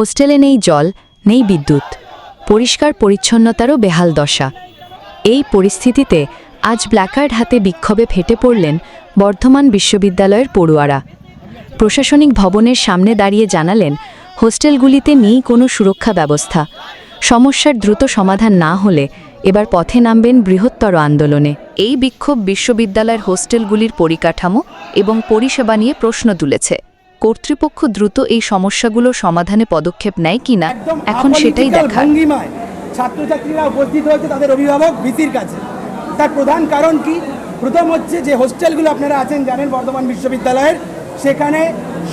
হোস্টেলে নেই জল, নেই বিদ্যুৎ। পরিষ্কার পরিচ্ছন্নতারও বেহাল দশা। এই পরিস্থিতিতে আজ ব্ল্যাকার্ড হাতে বিক্ষোভে ফেটে পড়লেন বর্ধমান বিশ্ববিদ্যালয়ের পড়ুয়ারা। প্রশাসনিক ভবনের সামনে দাঁড়িয়ে জানালেন, হোস্টেলগুলিতে নেই কোনো সুরক্ষা ব্যবস্থা। সমস্যার দ্রুত সমাধান না হলে এবার পথে নামবেন বৃহত্তর আন্দোলনে। এই বিক্ষোভ বিশ্ববিদ্যালয়ের হোস্টেলগুলির পরিকাঠামো এবং পরিষেবা নিয়ে প্রশ্ন তুলেছে। কর্তৃপক্ষ দ্রুত এই সমস্যাগুলো সমাধানে পদক্ষেপ নেয় কিনা এখন সেটাই ভঙ্গিমায় ছাত্রছাত্রীরা উপস্থিত হয়েছে তাদের অভিভাবক ভিসির কাছে। তার প্রধান কারণ কি? প্রথম হচ্ছে যে হোস্টেলগুলো আপনারা আছেন জানেন বর্ধমান বিশ্ববিদ্যালয়ের সেখানে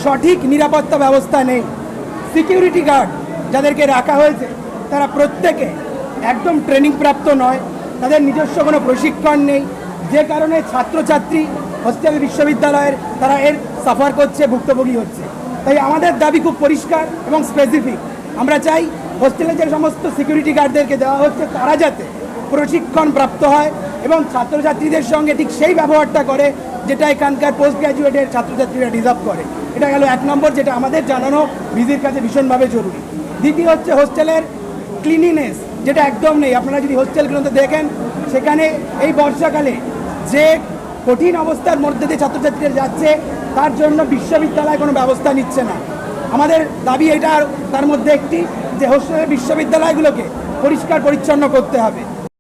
সঠিক নিরাপত্তা ব্যবস্থা নেই। সিকিউরিটি গার্ড যাদেরকে রাখা হয়েছে তারা প্রত্যেকে একদম ট্রেনিং প্রাপ্ত নয়। তাদের নিজস্ব কোনো প্রশিক্ষণ নেই। যে কারণে ছাত্রছাত্রী হোস্টেল বিশ্ববিদ্যালয়ের তারা এর সাফার করছে, ভুক্তভোগী হচ্ছে। তাই আমাদের দাবি খুব পরিষ্কার এবং স্পেসিফিক আমরা চাই হোস্টেলে যে সমস্ত সিকিউরিটি গার্ডদেরকে দেওয়া হচ্ছে, তারা যাতে প্রশিক্ষণ প্রাপ্ত হয় এবং ছাত্রছাত্রীদের সঙ্গে ঠিক সেই ব্যবহারটা করে, যেটা এখানকার পোস্ট গ্র্যাজুয়েটের ছাত্রছাত্রীরা ডিজার্ভ করে। এটা গেল এক নম্বর, যেটা আমাদের জানানো ভিজির কাছে ভীষণভাবে জরুরি। দ্বিতীয় হচ্ছে হোস্টেলের ক্লিনিনেস যেটা একদম নেই। আপনারা যদি হোস্টেলগুলোতে দেখেন, সেখানে এই বর্ষাকালে যে কঠিন অবস্থার মধ্যে দিয়ে ছাত্রছাত্রীরা যাচ্ছে, তার জন্য বিশ্ববিদ্যালয় কোনো ব্যবস্থা নিচ্ছে না। আমাদের দাবি এটা তার মধ্যে একটি, যে হোস্টেলের বিশ্ববিদ্যালয়গুলোকে পরিষ্কার পরিচ্ছন্ন করতে হবে।